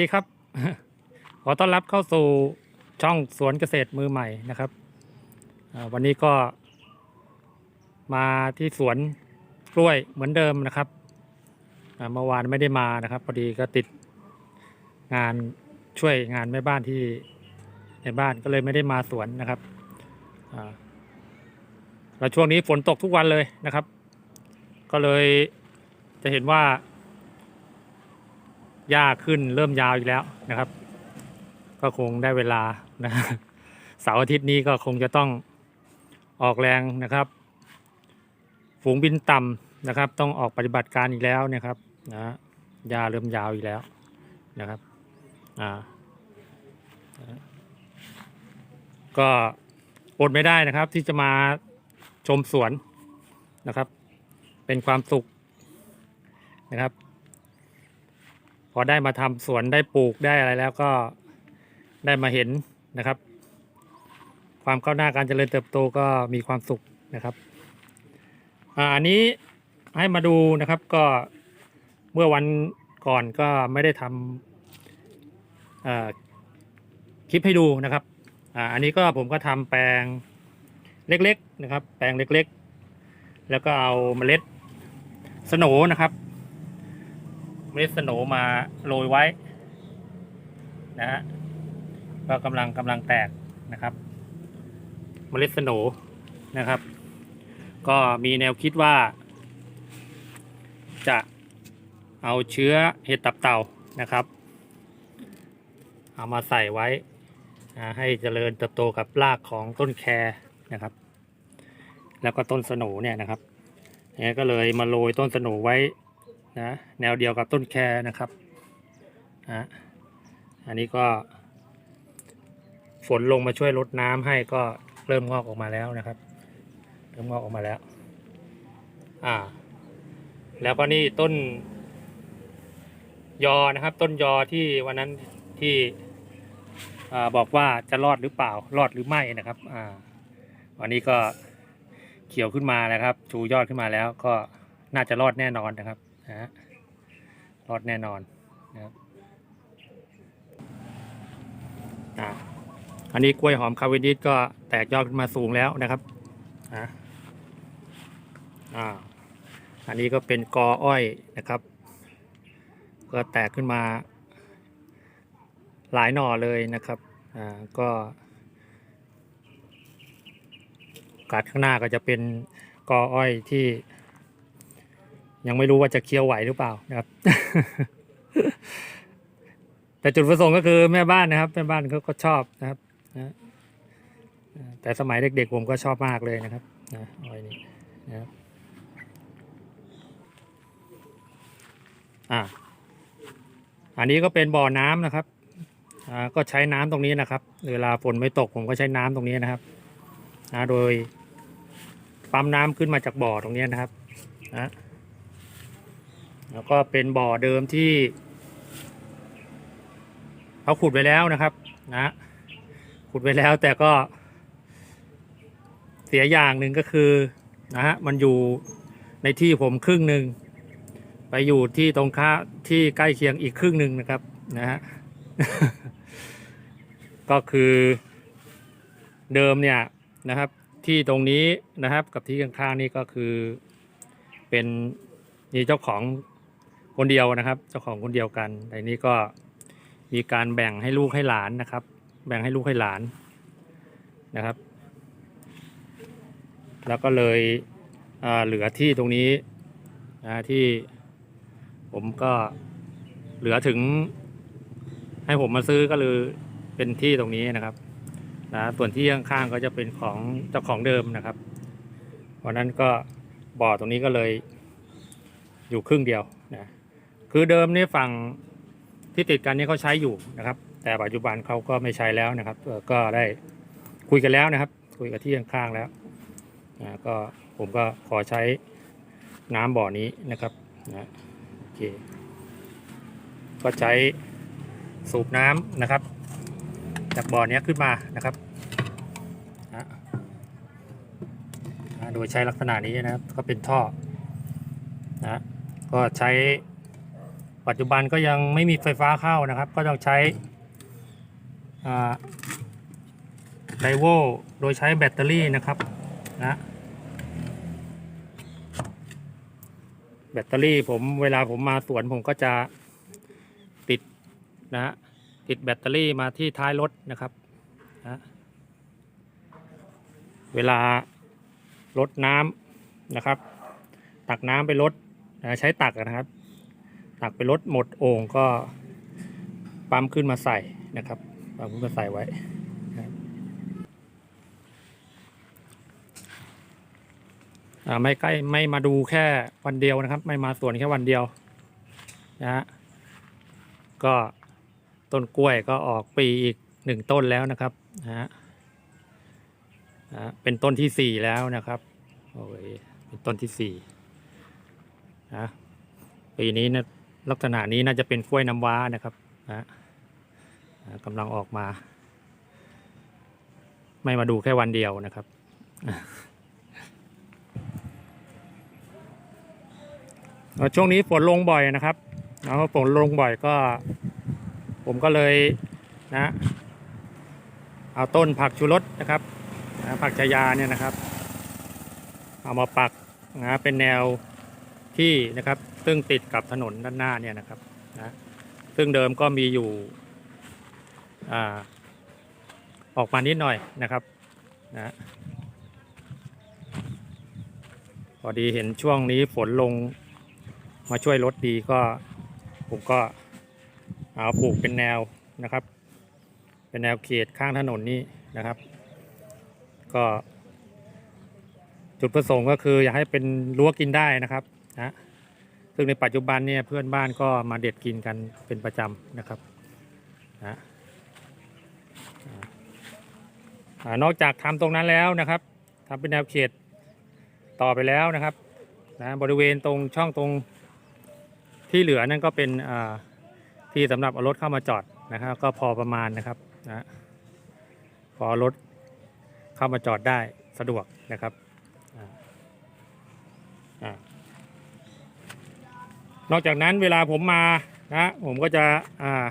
วัสดีครับ ขอต้อนรับเข้าสู่ช่องสวนเกษตรมือใหม่นะครับวันนี้ก็มาที่สวนกล้วยเหมือนเดิมนะครับเมื่อวานไม่ได้มานะครับ พอดีก็ติดงานช่วยงานแม่บ้านที่ในบ้านก็เลยไม่ได้มาสวนนะครับแล้วช่วงนี้ฝนตกทุกวันเลยนะครับ ก็เลยจะเห็นว่า หญ้าขึ้นเริ่มยาวอีกแล้วนะครับ ก็คงได้เวลานะเสาร์อาทิตย์นี้ก็คงจะต้องออกแรงนะครับ ฝูงบินต่ำนะครับ ต้องออกปฏิบัติการอีกแล้วนะครับนะหญ้าเริ่มยาวอีกแล้วนะครับอ่าก็อดไม่ได้นะครับที่จะมาชมสวนนะครับ เป็นความสุขนะครับ พอได้มาทำสวนได้ปลูกได้อะไรแล้วก็ได้มาเห็นนะครับ ความก้าวหน้าการเจริญเติบโตก็มีความสุขนะครับอ่าอันนี้ให้มาดูนะครับก็เมื่อวันก่อนก็ไม่ได้ทำอ่าคลิปให้ดูนะครับอ่าอันนี้ก็ผมก็ทำแปลงเล็กๆนะครับ แปลงเล็กๆ แล้วก็เอาเมล็ดสโนนะครับ เมล็ดสโนมาโรยไว้นะฮะก็กำลังกำลังแตกนะครับ เมล็ดสโนนะครับ ก็มีแนวคิดว่า จะเอาเชื้อเห็ดตับเต่านะครับ เอามาใส่ไว้ให้เจริญเติบโตกับรากของต้นแครนะครับ แล้วก็ต้นสโนเนี่ยนะครับเนี่ยก็เลยมาโรยต้นสโนไว้ นะแนวเดียวกับต้นแครนะครับนะอันนี้ก็ฝนลงมาช่วยลดน้ำให้ก็เริ่มงอกออกมาแล้วนะครับ เริ่มงอกออกมาแล้ว อ่า แล้วก็นี่ต้น ยอนะครับ ต้นยอที่วันนั้นที่บอกว่าจะรอดหรือเปล่า รอดหรือไม่นะครับ อ่า วันนี้ก็เขียวขึ้นมานะครับ ชูยอดขึ้นมาแล้วก็น่าจะรอดแน่นอนนะครับ นะฮะรอดแน่นอนนะครับอ่าอันนี้กล้วยหอมคาเวนิสก็แตกยอดขึ้นมาสูงแล้วนะครับอ่าอ่าอันนี้ก็เป็นกออ้อยนะครับ ก็แตกขึ้นมา หลายหน่อเลยนะครับอ่าก็กาดข้างหน้าก็จะเป็นกออ้อยที่ ยังไม่รู้ว่าจะเคี้ยวไหวหรือเปล่านะครับ แต่จุดประสงค์ก็คือแม่บ้านนะครับแม่บ้านเขาก็ชอบนะครับนะแต่สมัยเด็กๆผมก็ชอบมากเลยนะครับนะอ้อยนี่นะครับอ่าอันนี้ก็เป็นบ่อน้ำนะครับอ่าก็ใช้น้ำตรงนี้นะครับ เวลาฝนไม่ตกผมก็ใช้น้ำตรงนี้นะครับนะโดยปั๊มน้ำขึ้นมาจากบ่อตรงนี้นะครับนะ แล้วก็เป็นบ่อเดิมที่เขาขุดไว้แล้วนะครับนะขุดไว้แล้วแต่ก็ เสียอย่างหนึ่งก็คือนะฮะมันอยู่ในที่ผมครึ่งหนึ่งไปอยู่ที่ตรงข้าที่ใกล้เคียงอีกครึ่งหนึ่งนะครับนะฮะก็คือเดิมเนี่ยนะครับ ที่ตรงนี้นะครับกับที่ข้างๆนี่ก็คือเป็นมีเจ้าของ คนเดียวนะครับ เจ้าของคนเดียวกันแต่นี้ก็มีการแบ่งให้ลูกให้หลานนะครับ แบ่งให้ลูกให้หลานนะครับ แล้วก็เลยเหลือที่ตรงนี้นะที่ผมก็เหลือถึง ให้ผมมาซื้อก็เลยเป็นที่ตรงนี้นะครับนะส่วนที่ข้างๆก็จะเป็นของเจ้าของเดิมนะครับวันนั้นก็บ่อตรงนี้ก็เลยอยู่ครึ่งเดียวนะ คือเดิมนี่ฝั่งที่ติดกันนี่เขาใช้อยู่นะครับ แต่ปัจจุบันเขาก็ไม่ใช้แล้วนะครับก็ได้คุยกันแล้วนะครับ คุยกับที่ข้างๆแล้วอ่าก็ผมก็ขอใช้น้ำบ่อนี้นะครับนะโอเคก็ใช้สูบน้ำนะครับ จากบ่อนี้ขึ้นมานะครับนะโดยใช้ลักษณะนี้นะครับ ก็เป็นท่อนะก็ใช้ ปัจจุบันก็ยังไม่มีไฟฟ้าเข้านะครับ ก็ต้องใช้ไดโวโดยใช้แบตเตอรี่นะครับนะแบตเตอรี่ผมเวลาผมมาสวนผมก็จะติดนะฮะติดแบตเตอรี่มาที่ท้ายรถนะครับนะเวลารดน้ำนะครับ ตักน้ำไปรดนะใช้ตักนะครับ ตักไปรดหมดโอ่งก็ปั๊มขึ้นมาใส่นะครับปั๊มขึ้นมาใส่ไว้ไม่ใกล้ไม่มาดูแค่วันเดียวนะครับ ไม่มาสวนแค่วันเดียวนะฮะก็ต้นกล้วยก็ออกปีอีกหนึ่งต้นแล้วนะครับนะฮะเป็นต้นที่สี่แล้วนะครับโอ้ยเป็นต้นที่สี่นะปีนี้นะ ลักษณะนี้น่าจะเป็นกล้วยน้ำว้านะครับนะกำลังออกมา ไม่มาดูแค่วันเดียวนะครับ ช่วงนี้ฝนลงบ่อยนะครับแล้วฝนลงบ่อยก็ ผมก็เลยนะ เอาต้นผักชูรสนะครับผักชายาเนี่ยนะครับ เอามาปักนะเป็นแนว ที่นะครับซึ่งติดกับถนนด้านหน้าเนี่ยนะครับนะซึ่งเดิมก็มีอยู่อออกมานิดหน่อยนะครับนะพอดีเห็นช่วงนี้ฝนลงมาช่วยลดดีก็ผมก็เอาปลูกเป็นแนวนะครับ เป็นแนวเขตข้างถนนนี่นะครับ ก็จุดประสงค์ก็คืออยากให้เป็นรั้วกินได้นะครับ นะซึ่งในปัจจุบันเนี่ยเพื่อนบ้านก็มาเด็ดกินกันเป็นประจำนะครับนะอ่านอกจากทำตรงนั้นแล้วนะครับทำเป็นแนวเขตต่อไปแล้วนะครับนะบริเวณตรงช่องตรงที่เหลือนั่นก็เป็นที่สำหรับเอารถเข้ามาจอดนะครับ ก็พอประมาณนะครับนะพอรถเข้ามาจอดได้สะดวกนะครับอ่า นอกจากนั้นเวลาผมมานะผมก็จะอ่า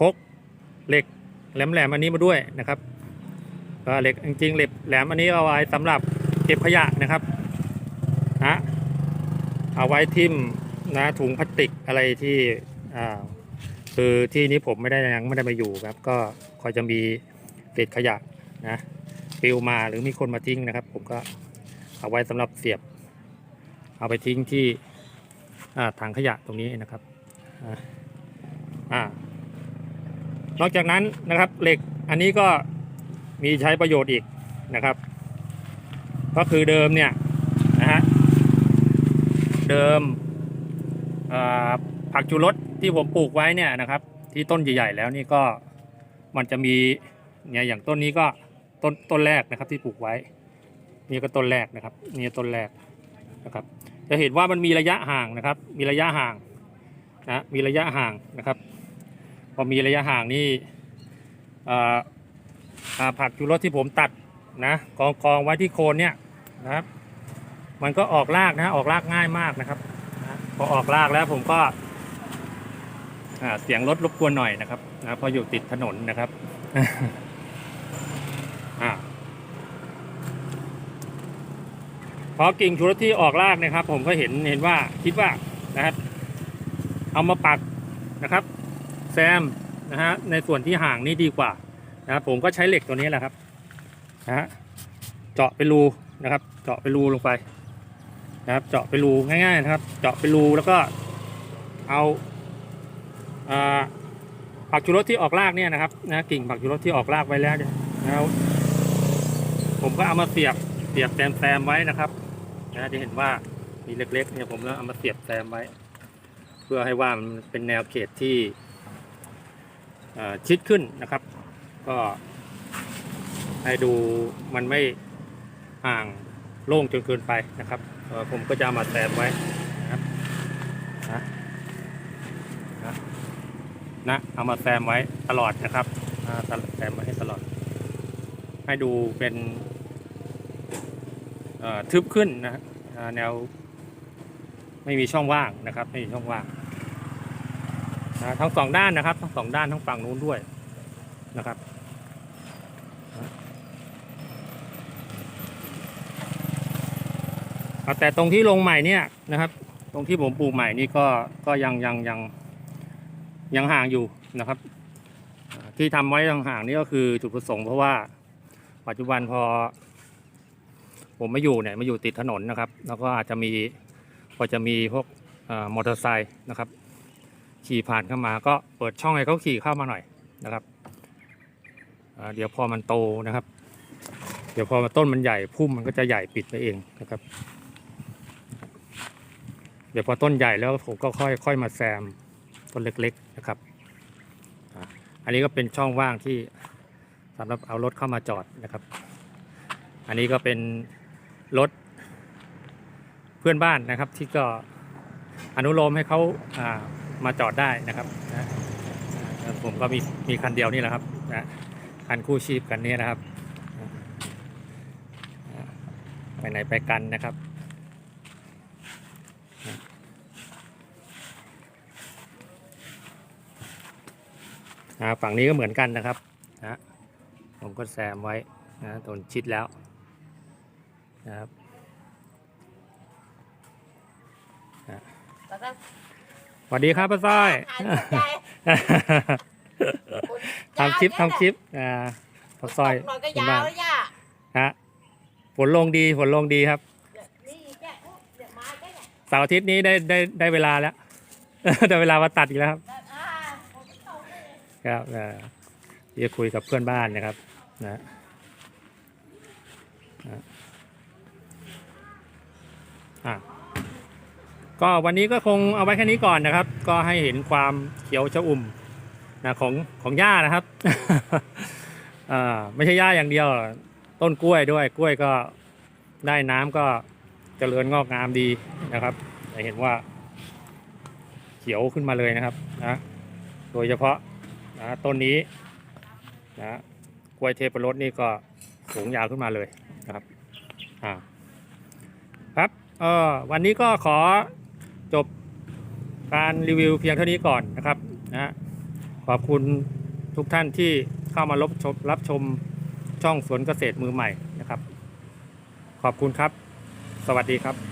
พกเหล็กแหลมๆอันนี้มาด้วยนะครับก็เหล็กจริงๆเหล็กแหลมอันนี้เอาไว้สำหรับเก็บขยะนะครับนะเอาไว้ทิ่มนะถุงพลาสติกอะไรที่อ่าคือที่นี้ผมไม่ได้ยังไม่ได้มาอยู่ครับ ก็คอยจะมีเศษขยะนะปลิวมาหรือมีคนมาทิ้งนะครับ ผมก็เอาไว้สำหรับเสียบ เอาไปทิ้งที่ ถังขยะตรงนี้นะครับอ่าอ่านอกจากนั้นนะครับเหล็กอันนี้ก็มีใช้ประโยชน์อีกนะครับ ก็คือเดิมเนี่ยนะฮะเดิมอ่าผักชูรสที่ผมปลูกไว้เนี่ยนะครับ ที่ต้นใหญ่ๆแล้วนี่ก็มันจะมีเนี่ยอย่างต้นนี้ก็ต้นต้นแรกนะครับที่ปลูกไว้ นี่ก็ต้นแรกนะครับ นี่ต้นแรกนะครับ จะเห็นว่ามันมีระยะห่างนะครับ มีระยะห่างนะมีระยะห่างนะครับ พอมีระยะห่างนี่ผักชูรสที่ผมตัดนะกองกองไว้ที่โคนเนี่ยนะครับ มันก็ออกรากนะออกรากง่ายมากนะครับพอออกรากแล้วผมก็เสียงรถรบกวนหน่อยนะครับนะพออยู่ติดถนนนะครับ อ่า พ อกิ่งชูรสที่ออกรากนะครับ ผมก็เห็นเห็นว่าคิดว่านะครับ เอามาปักนะครับ แซมนะฮะในส่วนที่ห่างนี่ดีกว่านะครับผมก็ใช้เหล็กตัวนี้แหละครับนะฮะเจาะเป็นรูนะครับ เจาะเป็นรูลงไปนะครับ เจาะเป็นรูง่ายๆนะครับ เจาะเป็นรูแล้วก็เอาอ่าผักชูรสที่ออกรากเนี่ยนะครับนะกิ่งผักชูรสที่ออกรากไว้แล้วเนี่ยแล้วผมก็เอามาเสียบเสียบแซมแซมๆไว้นะครับ นะจะเห็นว่ามีเล็กๆเนี่ยผมแล้วเอามาเสียบแซมไว้ เพื่อให้ว่ามันเป็นแนวเขตที่ชิดขึ้นนะครับ ก็ให้ดูมันไม่ห่างโล่งจนเกินไปนะครับผมก็จะามาแซมไว้นะครับนะนะนะเอามาแซมไว้ตลอดนะครับแซมไว้ให้ตลอด ให้ดูเป็น ทึบขึ้นนะแนว ไม่มีช่องว่างนะครับ ไม่มีช่องว่างนะทั้งสองด้านนะครับ ทั้งสองด้านทั้งฝั่งนู้นด้วยนะครับแต่ตรงที่ลงใหม่เนี่ยนะครับ ตรงที่ผมปลูกใหม่นี่ก็ก็ยังยังยังยังห่างอยู่นะครับ ที่ทำไว้ห่างๆนี่ก็คือจุดประสงค์เพราะว่าปัจจุบันพอ ผมมาอยู่เนี่ยมาอยู่ติดถนนนะครับ แล้วก็อาจจะมีพอจะมีพวกอมอเตอร์ไซค์นะครับ ขี่ผ่านเข้ามาก็เปิดช่องให้เขาขี่เข้ามาหน่อยนะครับเดี๋ยวพอมันโตนะครับ เดี๋ยวพอมันต้นมันใหญ่พุ่มมันก็จะใหญ่ปิดไปเองนะครับ เดี๋ยวพอต้นใหญ่แล้วผมก็ค่อยค่อยมาแซมต้นเล็กๆนะครับ อันนี้ก็เป็นช่องว่างที่สำหรับเอารถเข้ามาจอดนะครับ อันนี้ก็เป็น รถเพื่อนบ้านนะครับ ที่ก็อนุโลมให้เขาามาจอดได้นะครับนะผมก็มีมีคันเดียวนี่แหละครับนะคันคู่ชีพกันนี้นะครับไปไหนไปกันนะครับฝั่งนี้ก็เหมือนกันนะครับนะผมก็แซมไว้นะตนชิดแล้ว นะครับแล้วก็สวัสดีครับป้าซ้อย หายใจ ทำคลิปทำคลิปอ่าป้าซ้อยหน่อยก็คุณยาบ้าวนแล้วย่าฮะฝนลงดีฝนลงดีครับนี่แกะเดี๋ยวมาแกะเนี่ยเสาร์อาทิตย์นี้ได้ได้ได้เวลาแล้ว ได้เวลามาตัดอีกแล้วครับอ่าผมก็เข้าไปเลย ครับเอ่อที่จะคุยกับเพื่อนบ้านนะครับนะอะ อะก็วันนี้ก็คงเอาไว้แค่นี้ก่อนนะครับ ก็ให้เห็นความเขียวชอุ่มนะของของหญ้านะครับอ่าไม่ใช่หญ้าอย่างเดียว ต้นกล้วยด้วยกล้วยก็ได้น้ำก็เจริญงอกงามดีนะครับจะเห็นว่าเขียวขึ้นมาเลยนะครับนะโดยเฉพาะนะต้นนี้นะกล้วยเทพรสนี่ก็สูงยาวขึ้นมาเลยนะครับอ่า เออวันนี้ก็ขอจบการรีวิวเพียงเท่านี้ก่อนนะครับนะขอบคุณทุกท่านที่เข้ามารับชมรับชมช่องสวนเกษตรมือใหม่นะครับ ขอบคุณครับ สวัสดีครับ